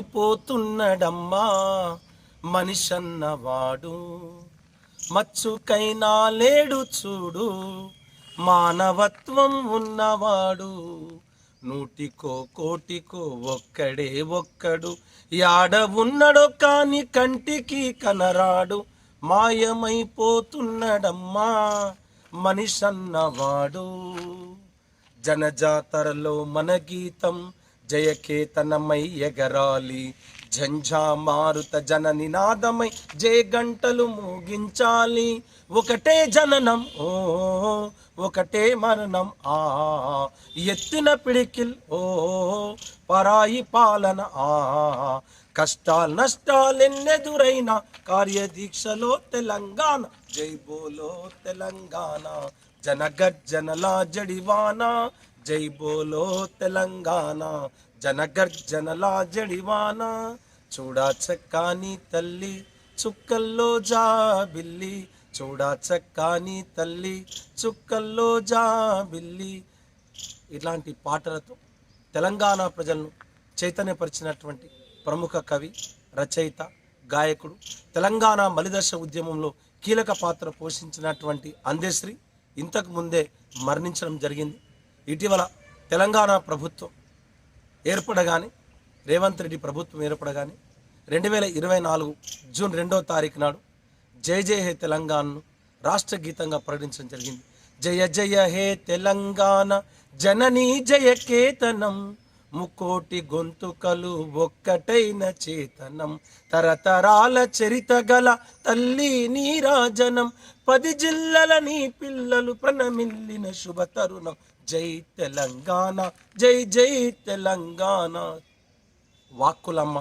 పోతున్నడమ్మా మనిషన్నవాడు. మచ్చుకైనా లేడు చూడు మానవత్వం ఉన్నవాడు. నూటికో కోటికో ఒక్కడే ఒక్కడు యాడ ఉన్నడో కాని కంటికి కనరాడు. మాయమైపోతున్నడమ్మా మనిషన్నవాడు. జనజాతరలో మన గీతం జయకేతనమై ఎగరాలి. ఝంఝా మారుత జన నినాదమై జయ గంటలు మోగించాలి. ఒకటే జననం ఓ ఒకటే మరణం ఆ ఎత్తిన పిడికిల్ ఓ పరాయి పాలన ఆ కష్టాలు నష్టాలెన్నెదురైన కార్యదీక్షలో తెలంగాణ జై బోలో తెలంగాణ. జనగర్జనలా జడివానా జై బోలో తెలంగాణ జనగర్జనలా జడివాన చూడా చక్కాని తల్లి చుక్కల్లో జా బిల్లి. చూడా చక్కాని తల్లి చుక్కల్లో జా బిల్లి. ఇలాంటి పాటలతో తెలంగాణ ప్రజలను చైతన్యపరిచినటువంటి ప్రముఖ కవి రచయిత గాయకుడు తెలంగాణ మలిదశ ఉద్యమంలో కీలక పాత్ర పోషించినటువంటి అందేశ్రీ ఇంతకు ముందే మరణించడం జరిగింది. ఇటీవల తెలంగాణ ప్రభుత్వం ఏర్పడగానే రేవంత్ రెడ్డి ప్రభుత్వం ఏర్పడగానే రెండు వేల ఇరవై నాలుగు జూన్ రెండో తారీఖు నాడు జయ జయ హే తెలంగాణను రాష్ట్ర గీతంగా ప్రకటించడం జరిగింది. జయ జయ హే తెలంగాణ జననీ జయ కేతనం ముకోటి గొంతుకలు ఒక్కటైన చేతనం తరతరాల చరిత గల తల్లి నీరాజనం పది జిల్లల నీ పిల్లలు ప్రణమిల్లిన శుభ తరుణం జై తెలంగాణ జై జై తెలంగాణ. వాక్కులమ్మ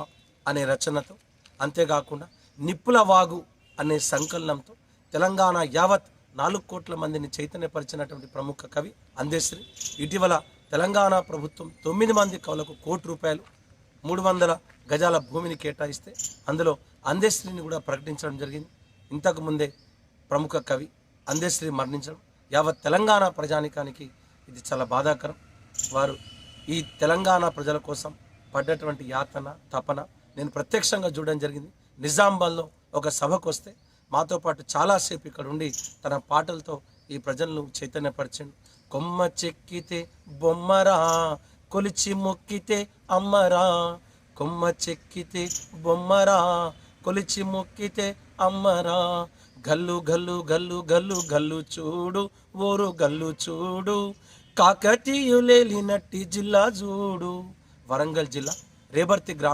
అనే రచనతో అంతేకాకుండా నిప్పుల వాగు అనే సంకలనంతో తెలంగాణ యావత్ నాలుగు కోట్ల మందిని చైతన్యపరిచినటువంటి ప్రముఖ కవి అందేశ్రీ. ఇటీవల తెలంగాణ ప్రభుత్వం తొమ్మిది మంది కవులకు కోటి రూపాయలు మూడు వందల గజాల భూమిని కేటాయిస్తే అందులో అందేశ్రీని కూడా ప్రకటించడం జరిగింది. ఇంతకుముందే ప్రముఖ కవి అందేశ్రీ మరణించడం యావత్ తెలంగాణ ప్రజానికానికి ఇది చాలా బాధాకరం. వారు ఈ తెలంగాణ ప్రజల కోసం పడ్డటువంటి యాతన తపన నేను ప్రత్యక్షంగా చూడడం జరిగింది. నిజామాబాద్లో ఒక సభకు వస్తే మాతో పాటు చాలాసేపు ఇక్కడ ఉండి తన పాటలతో ఈ ప్రజలను చైతన్యపరిచిండు. కొమ్మ చెక్కితే బొమ్మరా కొలిచి మొక్కితే అమ్మరా. కొమ్మ చెక్కితే బొమ్మరా కొలిచి మొక్కితే అమ్మరా. గల్లు గల్లు గల్లు గల్లు గల్లు చూడు ఓరు గల్లు చూడు. కాకతీయులేలినట్టి జిల్లా చూడు. వరంగల్ జిల్లా రేబర్తి గ్రామం.